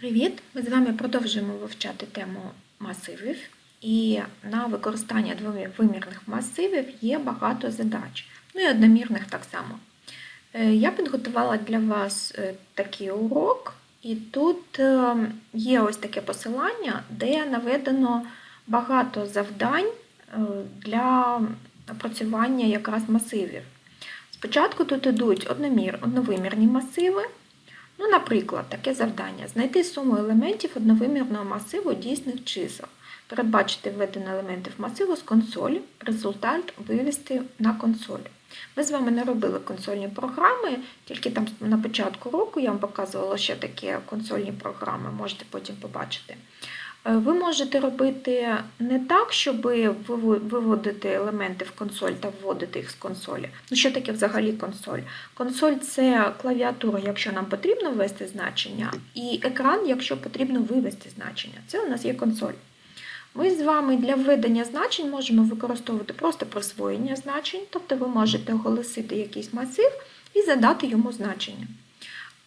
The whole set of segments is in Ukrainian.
Привіт! Ми з вами продовжуємо вивчати тему масивів. І на використання двовимірних масивів є багато задач, ну і одномірних так само. Е, Я підготувала для вас е, такий урок, і тут е, є ось таке посилання, де наведено багато завдань для опрацювання якраз масивів. Спочатку тут йдуть одномір, одновимірні масиви. Ну, Наприклад, таке завдання: знайти суму елементів одновимірного масиву дійсних чисел, передбачити введення елементів масиву з консолі, результат вивести на консоль. Ми з вами не робили консольні програми, тільки там на початку року я вам показувала ще такі консольні програми, можете потім побачити. Е, ви можете робити не так, щоб виводити елементи в консоль та вводити їх з консолі. Ну, що таке взагалі консоль? Консоль це клавіатура, якщо нам потрібно ввести значення, і екран, якщо потрібно вивести значення. Це у нас є консоль. Ми з вами для введення значень можемо використовувати просто присвоєння значень, тобто ви можете оголосити якийсь масив і задати йому значення.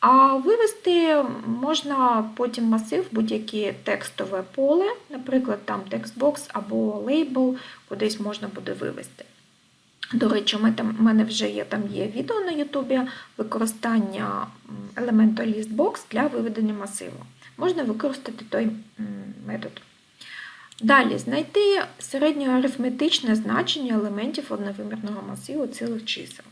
А вивести можна потім масив будь-яке текстове поле, наприклад, там текстбокс або лейбл, кудись можна буде вивести. До речі, у мене вже є там є відео на Ютубі використання елементу listbox для виведення масиву. Можна використати той метод. Далі знайти середньоарифметичне значення елементів одновимірного масиву цілих чисел.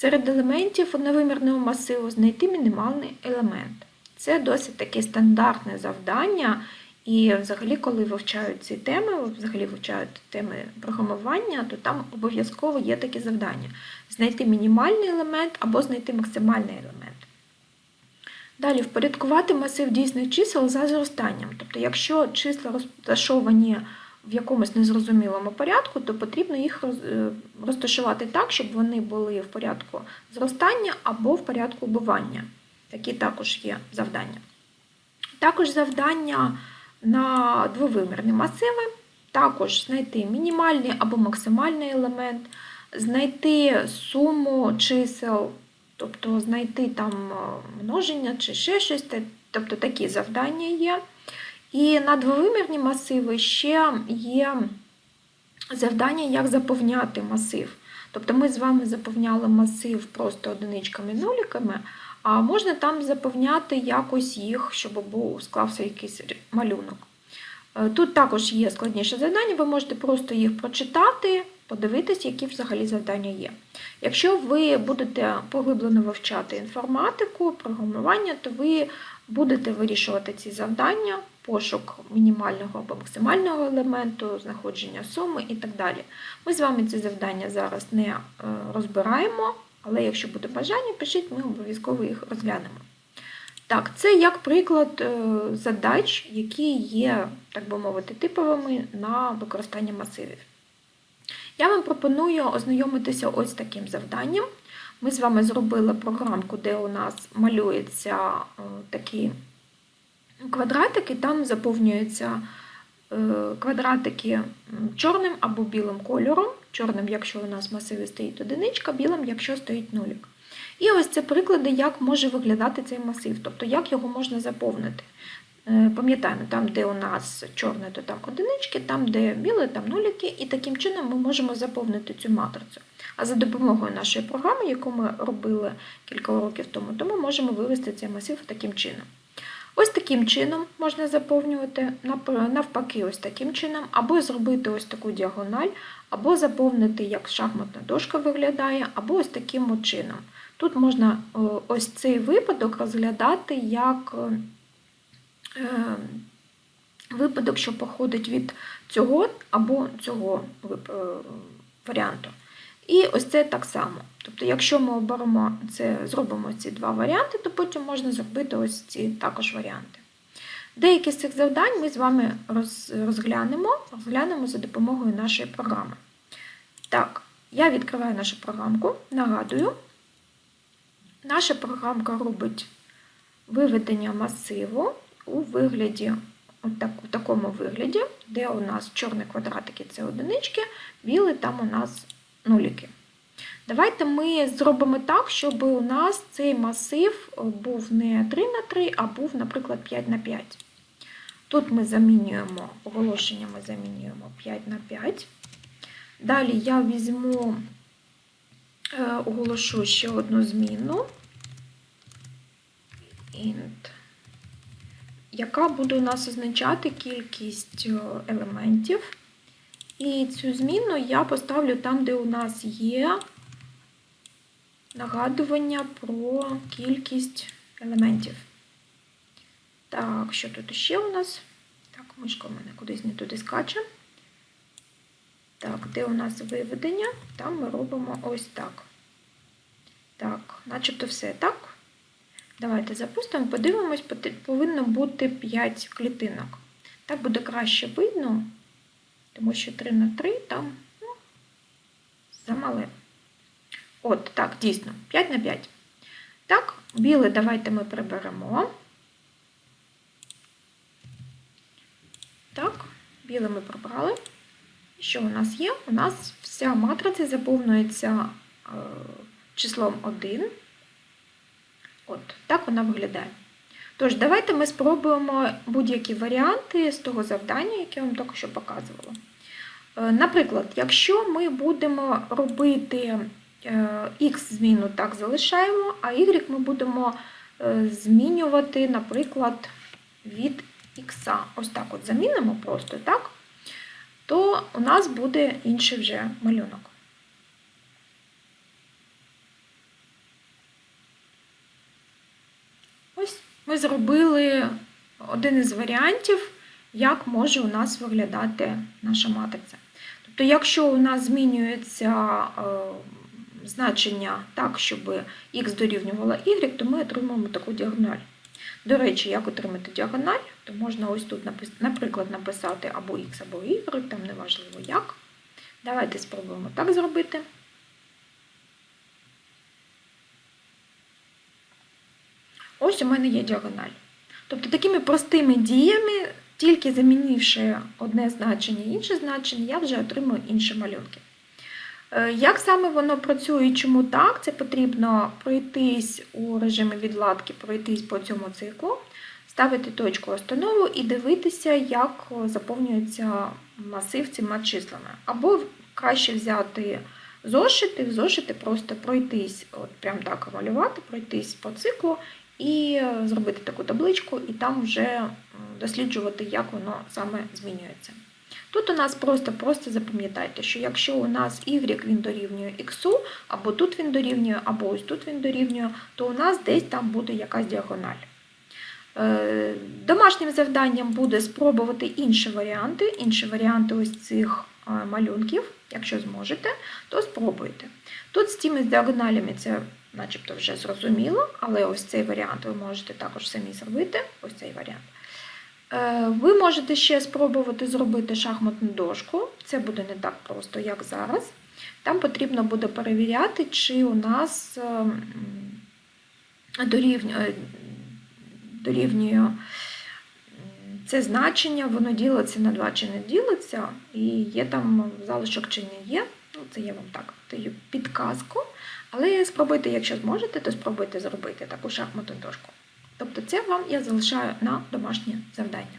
Серед елементів одновимірного масиву знайти мінімальний елемент. Це досить таке стандартне завдання. І взагалі, коли вивчають ці теми, взагалі вивчають теми програмування, то там обов'язково є такі завдання: знайти мінімальний елемент або знайти максимальний елемент. Далі впорядкувати масив дійсних чисел за зростанням. Тобто, якщо числа розташовані в якомусь незрозумілому порядку, то потрібно їх е, розташувати так, щоб вони були в порядку зростання або в порядку убивання. Такі також є завдання. Також завдання на двовимірні масиви, також знайти мінімальний або максимальний елемент, знайти суму чисел, тобто знайти там е, множення чи ще щось, тобто такі завдання є. І на двовимірні масиви ще є завдання, як заповняти масив. Тобто ми з вами заповняли масив просто одиничками і нуліками, а можна там заповняти якось їх, щоб склався якийсь малюнок. Е, тут також є складніше завдання, ви можете просто їх прочитати, подивитись, які взагалі завдання є. Якщо ви будете поглиблено вивчати інформатику, програмування, то ви будете вирішувати ці завдання пошук мінімального або максимального елементу, знаходження суми і так далі. Ми з вами ці завдання зараз не е, розбираємо, але якщо буде бажання, пишіть, ми обов'язково їх розглянемо. Так, це як приклад е, задач, які є, так би мовити, типовими на використання масивів. Я вам пропоную ознайомитися ось таким завданням. Ми з вами зробили програмку, де у нас малюється е, такі квадратики, там заповнюються е, квадратики чорним або білим кольором. Чорним, якщо у нас в масиві стоїть одиничка, білим, якщо стоїть нулік. І ось це приклади, як може виглядати цей масив, тобто як його можна заповнити. Е, пам'ятаємо, там, де у нас чорне, то так одинички, там, де біле, там нуліки, і таким чином ми можемо заповнити цю матрицю. А за допомогою нашої програми, яку ми робили кілька років тому, то ми можемо вивести цей масив таким чином. Ось таким чином можна заповнювати, навпаки, ось таким чином, або зробити ось таку діагональ, або заповнити, як шахматна дошка виглядає, або ось таким от чином. Тут можна ось цей випадок розглядати як е, випадок, що походить від цього або цього е, варіанту. І ось це так само. Тобто, якщо ми оберемо це, зробимо ці два варіанти, то потім можна зробити ось ці також варіанти. Деякі з цих завдань ми з вами розглянемо, розглянемо за допомогою нашої програми. Так, я відкриваю нашу програмку, нагадую, наша програмка робить виведення масиву у вигляді, отак, у такому вигляді, де у нас чорні квадратики це одинички, білий там у нас нуліки. Давайте ми зробимо так, щоб у нас цей масив був не 3 на 3, а був, наприклад, 5 на 5. Тут ми замінюємо оголошення, ми замінюємо 5 на 5. Далі я візьму, е, оголошу ще одну зміну, int, яка буде у нас означати кількість е, елементів. І цю зміну я поставлю там, де у нас є нагадування про кількість елементів. Так, що тут ще у нас? Так, мишка у мене кудись не туди скаче. Так, де у нас виведення? Там ми робимо ось так. Так, начебто все так. Давайте запустимо, подивимось, повинно бути 5 клітинок. Так буде краще видно, тому що 3 на 3 там ну, замале. От, так, дійсно, 5 на 5. Так, біле давайте ми приберемо. Так, біле ми прибрали. Що у нас є? У нас вся матриця заповнюється е, числом 1. От, так вона виглядає. Тож, давайте ми спробуємо будь-які варіанти з того завдання, яке я вам тільки що показувала. Е, наприклад, якщо ми будемо робити X зміну так залишаємо, а Y ми будемо е, змінювати, наприклад, від X. Ось так от замінимо просто, так? То у нас буде інший вже малюнок. Ось ми зробили один із варіантів, як може у нас виглядати наша матриця. Тобто, якщо у нас змінюється е, значення так, щоб х дорівнювало y, то ми отримаємо таку діагональ. До речі, як отримати діагональ, то можна ось тут, наприклад, написати або x, або y, там неважливо як. Давайте спробуємо так зробити. Ось у мене є діагональ. Тобто такими простими діями, тільки замінивши одне значення і інше значення, я вже отримую інші малюнки. Е, як саме воно працює і чому так? Це потрібно пройтись у режимі відладки, пройтись по цьому циклу, ставити точку останову і дивитися, як заповнюється масив цими числами. Або краще взяти зошити, в зошити просто пройтись, от прям так малювати, пройтись по циклу і зробити таку табличку, і там вже досліджувати, як воно саме змінюється. Тут у нас просто-просто запам'ятайте, що якщо у нас y він дорівнює x, або тут він дорівнює, або ось тут він дорівнює, то у нас десь там буде якась діагональ. Е, домашнім завданням буде спробувати інші варіанти, інші варіанти ось цих е, малюнків, якщо зможете, то спробуйте. Тут з тими діагоналями це начебто вже зрозуміло, але ось цей варіант ви можете також самі зробити. Ось цей варіант. Е, ви можете ще спробувати зробити шахматну дошку, це буде не так просто, як зараз. Там потрібно буде перевіряти, чи у нас ем, дорівнює, дорівнює це значення, воно ділиться на 2 чи не ділиться, і є там залишок чи не є. Це я вам так даю підказку. Але спробуйте, якщо зможете, то спробуйте зробити таку шахматну дошку. Тобто це вам я залишаю на домашнє завдання.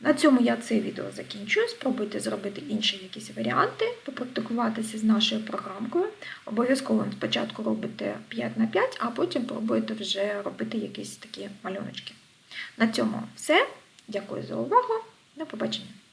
На цьому я це відео закінчую. Спробуйте зробити інші якісь варіанти, попрактикуватися з нашою програмкою. Обов'язково спочатку робите 5 на 5, а потім пробуєте вже робити якісь такі малюночки. На цьому все. Дякую за увагу. До побачення!